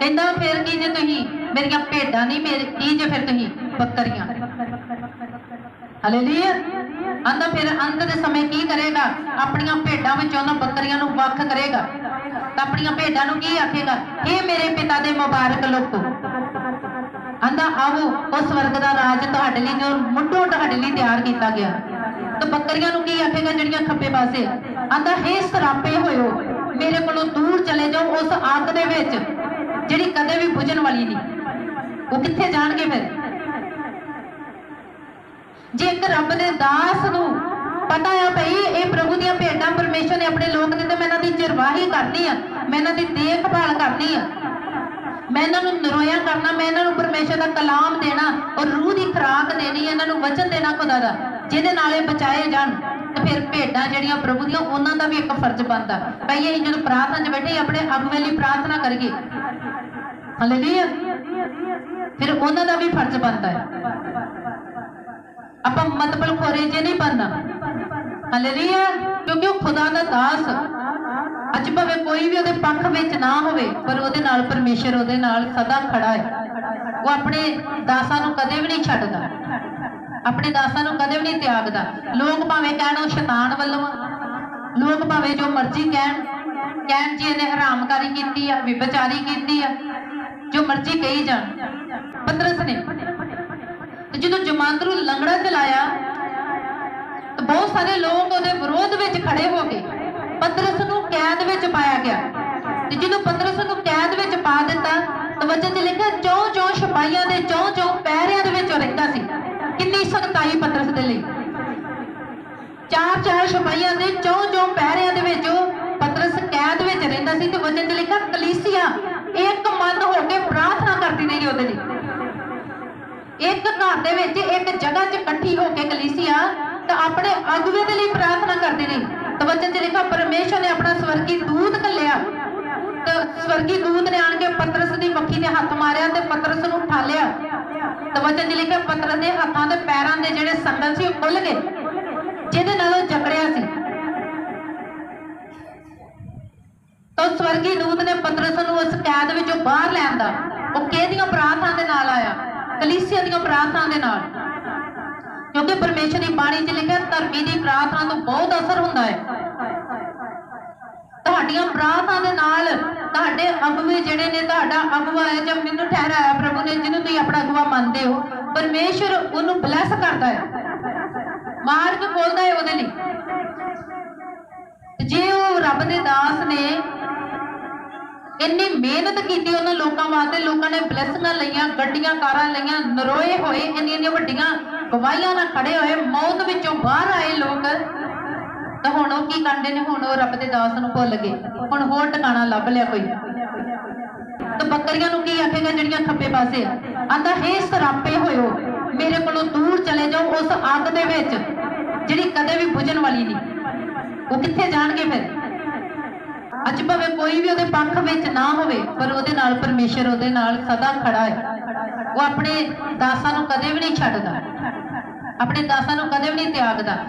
ਕਹਿੰਦਾ ਫਿਰ ਕੀ ਜੇ ਤੁਸੀਂ? ਮੇਰੀਆਂ ਭੇਡਾਂ ਨਹੀਂ, ਮੇਰੇ ਕੀ ਜੇ ਫਿਰ ਤੁਸੀਂ? ਬੱਕਰੀਆਂ। ਹਾਲੇਲੂਇਆ ਆਂਦਾ ਫਿਰ ਅੰਤ ਦੇ ਸਮੇਂ ਕੀ ਕਰੇਗਾ? ਆਪਣੀਆਂ ਭੇਡਾਂ ਵਿੱਚੋਂ ਉਹਨਾਂ ਬੱਕਰੀਆਂ ਨੂੰ ਵੱਖ ਕਰੇਗਾ। ਤਾਂ ਆਪਣੀਆਂ ਭੇਡਾਂ ਨੂੰ ਕੀ ਆਖੇਗਾ? ਇਹ ਮੇਰੇ ਪਿਤਾ ਦੇ ਮੁਬਾਰਕ ਲੋਕੋ। ਆਂਦਾ ਆਵੋ ਉਹ ਸਵਰਗ ਦਾ ਰਾਜ ਤੁਹਾਡੇ ਲਈ, ਜੋ ਮੁੱਢੋਂ ਤੁਹਾਡੇ ਲਈ ਤਿਆਰ ਕੀਤਾ ਗਿਆ। ਤਾਂ ਬੱਕਰੀਆਂ ਨੂੰ ਕੀ ਆਖੇਗਾ ਜਿਹੜੀਆਂ ਖੱਬੇ ਪਾਸੇ? ਆਂਦਾ, ਹੇ ਸਰਾਪੇ ਹੋਇਓ, ਮੇਰੇ ਕੋਲੋਂ ਦੂਰ ਚਲੇ ਜਾਓ ਉਸ ਅੱਗ ਦੇ ਵਿੱਚ। ਜਿਹੜੀ ਕਦੇ ਵੀ ਬੁਝਣ ਵਾਲੀ ਨਹੀਂ। ਉਹ ਕਿੱਥੇ ਜਾਣਗੇ ਫਿਰ? ਜੇ ਇੱਕ ਰੱਬ ਦੇ ਦਾਸ ਨੂੰ ਪਤਾ ਆ ਭਈ ਇਹ ਪ੍ਰਭੂ ਦੀਆਂ ਭੇਡਾਂ ਪਰਮੇਸ਼ਰ ਨੇ ਆਪਣੇ ਲੋਕ ਦਿੱਤੇ ਮੈਂ ਇਹਨਾਂ ਦੀ ਚਰਵਾਹੀ ਕਰਨੀ ਆ, ਮੈਂ ਇਹਨਾਂ ਦੀ ਦੇਖਭਾਲ ਕਰਨੀ ਆ। ਮੈਂ ਇਹਨਾਂ ਨੂੰ ਨਰੋਇਆ ਕਰਨਾ, ਮੈਂ ਇਹਨਾਂ ਨੂੰ ਪਰਮੇਸ਼ਰ ਦਾ ਕਲਾਮ ਦੇਣਾ, ਔਰ ਰੂਹ ਦੀ ਖੁਰਾਕ ਦੇਣੀ ਇਹਨਾਂ ਨੂੰ ਵਚਨ ਦੇਣਾ ਖੁਦਾ ਦਾ, ਜਿਹਦੇ ਨਾਲ ਇਹ ਬਚਾਏ ਜਾਣ। ਤੇ ਫਿਰ ਭੇਡਾਂ ਜਿਹੜੀਆਂ ਪ੍ਰਭੂ ਦੀਆਂ, ਉਹਨਾਂ ਦਾ ਵੀ ਇੱਕ ਫਰਜ਼ ਬਣਦਾ। ਭਈ ਇਹ ਜਦੋਂ ਪ੍ਰਾਰਥਨਾ 'ਚ ਬੈਠੇ, ਆਪਣੇ ਅਗਵੇ ਲਈ ਪ੍ਰਾਰਥਨਾ ਕਰੀਏ। ਹਾਲੇਲੂਇਆ ਫਿਰ ਉਹਨਾਂ ਦਾ ਵੀ ਫਰਜ਼ ਬਣਦਾ ਹੈ। ਆਪਾਂ ਮਤਬਲ ਖੋਰੇ ਜੇ ਨਹੀਂ ਬਣਨਾ। ਹਾਲੇਲੂਇਆ ਕਿਉਂਕਿ ਉਹ ਖੁਦਾ ਦਾ ਦਾਸ ਅੱਜ ਭਾਵੇਂ ਕੋਈ ਵੀ ਉਹਦੇ ਪੱਖ ਵਿੱਚ ਨਾ ਹੋਵੇ, ਪਰ ਉਹਦੇ ਨਾਲ ਪਰਮੇਸ਼ਰ ਉਹਦੇ ਨਾਲ ਸਦਾ ਖੜਾ ਹੈ। ਉਹ ਆਪਣੇ ਦਾਸਾਂ ਨੂੰ ਕਦੇ ਵੀ ਨਹੀਂ ਛੱਡਦਾ। ਆਪਣੇ ਦਾਸਾਂ ਨੂੰ ਕਦੇ ਵੀ ਨਹੀਂ ਤਿਆਗਦਾ। ਲੋਕ ਭਾਵੇਂ ਕਹਿਣ ਉਹ ਸ਼ੈਤਾਨ ਵੱਲੋਂ ਲੋਕ ਭਾਵੇਂ ਜੋ ਮਰਜ਼ੀ ਕਹਿਣ ਕਹਿਣ ਜੀ ਇਹਨੇ ਹਰਾਮਕਾਰੀ ਕੀਤੀ ਆ, ਵਿਭਚਾਰੀ ਕੀਤੀ ਆ, ਜੋ ਮਰਜ਼ੀ ਕਹੀ ਜਾਣ। ਪਤਰਸ ਨੇ ਤੇ ਜਦੋਂ ਜਮਾਂਦਰੂ ਲੰਗੜਾ ਚਲਾਇਆ, ਤਾਂ ਬਹੁਤ ਸਾਰੇ ਲੋਕ ਉਹਦੇ ਵਿਰੋਧ ਵਿੱਚ ਖੜੇ ਹੋ ਗਏ। ਪਤਰਸ ਨੂੰ ਕੈਦ ਵਿੱਚ ਪਾਇਆ ਗਿਆ। ਤੇ ਜਦੋਂ ਪਤਰਸ ਨੂੰ ਕੈਦ ਵਿੱਚ ਪਾ ਦਿੱਤਾ, ਤਾਂ ਵਚਨ 'ਚ ਲਿਖਿਆ, ਚੌਂ ਚੌਂ ਸਿਪਾਹੀਆਂ ਦੇ ਚੌਂ ਚੌਂ ਪਹਿਰਿਆਂ ਦੇ ਵਿੱਚ ਰਹਿੰਦਾ ਸੀ। ਕਿੰਨੀ ਸਖਤਾਈ ਪਤਰਸ ਦੇ ਲਈ। ਚਾਰ ਚਾਰ ਸਿਪਾਹੀਆਂ ਦੇ ਚੌਂ ਚੌਂ ਰਹਿੰਦਾ ਤੇ ਲਿਖਿਆ ਕਲੀਸਿਆ। ਇੱਕ ਮਨ ਹੋ ਕੇ ਪ੍ਰਾਰਥਨਾ ਕਰਦੀ ਰਹੀ ਉਹਦੇ ਲਈ। ਇੱਕ ਘਰ ਦੇ ਵਿੱਚ ਇੱਕ ਜਗ੍ਹਾ 'ਚ ਇਕੱਠੀ ਹੋ ਕੇ ਕਲੀਸਿਆ ਤਾਂ ਆਪਣੇ ਅਗਵੇ ਦੇ ਲਈ ਪ੍ਰਾਰਥਨਾ ਕਰਦੀ ਰਹੀ। ਤਾਂ 'ਚ ਲਿਖਿਆ, ਪਰਮੇਸ਼ਰ ਨੇ ਆਪਣਾ ਸਵਰਗੀ ਦੂਤ ਘੱਲਿਆ ਤੇ ਸਵਰਗੀ ਦੂਤ ਨੇ ਆਣ ਕੇ ਪਤਰਸ ਦੀ ਮੱਖੀ ਤੇ ਹੱਥ ਮਾਰਿਆ ਤੇ ਪਤਰਸ ਨੂੰ ਉਠਾਲਿਆ ਤਾਂ ਵਚਨ 'ਚ ਲਿਖਿਆ, ਪਤਰਸ ਦੇ ਹੱਥਾਂ ਤੇ ਪੈਰਾਂ ਦੇ ਜਿਹੜੇ ਸੰਦਲ ਸੀ ਉਹ ਖੁੱਲ ਗਏ। ਜਿਹਦੇ ਨਾਲ ਉਹ ਜਕੜਿਆ ਸੀ। ਤਾਂ ਉਸ ਨੇ ਪਤਰਸ ਨੂੰ ਉਸ ਕੈਦ ਵਿੱਚੋਂ ਬਾਹਰ ਲੈ ਉਹ ਕਿਹਦੀਆਂ ਪ੍ਰਾਰਥਨਾ ਦੇ ਨਾਲ ਆਇਆ? ਕਲੀਸਿਆ ਦੀਆਂ ਪ੍ਰਾਰਥਨਾ ਦੇ ਨਾਲ। ਕਿਉਂਕਿ ਪਰਮੇਸ਼ਰ ਦੀ ਬਾਣੀ 'ਚ ਲਿਖਿਆ, ਧਰਮੀ ਦੀ ਪ੍ਰਾਰਥਨਾ ਤੋਂ ਬਹੁਤ ਅਸਰ ਹੁੰਦਾ ਹੈ। ਤੁਹਾਡੀਆਂ ਪ੍ਰਾਰਥਨਾ ਦੇ ਨਾਲ ਤੁਹਾਡੇ ਅਗਵੇ ਜਿਹੜੇ ਨੇ, ਤੁਹਾਡਾ ਅਗਵਾ ਹੈ ਜਦ ਮੈਨੂੰ ਠਹਿਰਾਇਆ ਪ੍ਰਭੂ ਨੇ, ਜਿਹਨੂੰ ਤੁਸੀਂ ਆਪਣਾ ਅਗਵਾ ਮੰਨਦੇ ਹੋ, ਪਰਮੇਸ਼ਰ ਉਹਨੂੰ ਬਲੈਸ ਕਰਦਾ ਹੈ। ਮਾਰਗ ਖੋਲਦਾ ਹੈ ਉਹਦੇ ਲਈ। ਜੇ ਉਹ ਰੱਬ ਦੇ ਦਾਸ ਨੇ ਇੰਨੀ ਮਿਹਨਤ ਕੀਤੀ ਉਹਨਾਂ ਲੋਕਾਂ ਵਾਸਤੇ, ਲੋਕਾਂ ਨੇ ਬਲੈਸਿੰਗਾਂ ਲਈਆਂ, ਗੱਡੀਆਂ, ਕਾਰਾਂ ਲਈਆਂ, ਨਰੋਏ ਹੋਏ, ਇੰਨੀਆਂ ਇੰਨੀਆਂ ਵੱਡੀਆਂ ਗਵਾਹੀਆਂ ਨਾਲ ਖੜੇ ਹੋਏ, ਮੌਤ ਵਿੱਚੋਂ ਬਾਹਰ ਆਏ ਲੋਕ। ਤਾਂ ਹੁਣ ਉਹ ਕੀ ਕਰਦੇ ਨੇ? ਹੁਣ ਉਹ ਰੱਬ ਦੇ ਦਾਸ ਨੂੰ ਭੁੱਲ ਗਏ। ਹੁਣ ਹੋਰ ਟਿਕਾਣਾ ਲੱਭ ਲਿਆ ਕੋਈ। ਤਾਂ ਬੱਕਰੀਆਂ ਨੂੰ ਕੀ ਆਖੇਗਾ ਜਿਹੜੀਆਂ ਖੱਬੇ ਪਾਸੇ ਆਂਦਾ, ਹੇ ਸਰਾਪੇ ਹੋਇਓ ਮੇਰੇ ਕੋਲੋਂ ਦੂਰ ਚਲੇ ਜਾਓ ਉਸ ਅੱਗ ਦੇ ਵਿੱਚ, ਜਿਹੜੀ ਕਦੇ ਵੀ ਬੁਝਣ ਵਾਲੀ ਨਹੀਂ। ਉਹ ਕਿੱਥੇ ਜਾਣਗੇ ਫਿਰ? ਅੱਜ ਭਾਵੇਂ ਕੋਈ ਵੀ ਉਹਦੇ ਪੱਖ ਵਿੱਚ ਨਾ ਹੋਵੇ, ਪਰ ਉਹਦੇ ਨਾਲ ਪਰਮੇਸ਼ਰ ਉਹਦੇ ਨਾਲ ਸਦਾ ਖੜਾ ਹੈ। ਉਹ ਆਪਣੇ ਦਾਸਾਂ ਨੂੰ ਕਦੇ ਵੀ ਨਹੀਂ ਛੱਡਦਾ। ਆਪਣੇ ਦਾਸਾਂ ਨੂੰ ਕਦੇ ਵੀ ਨਹੀਂ ਤਿਆਗਦਾ।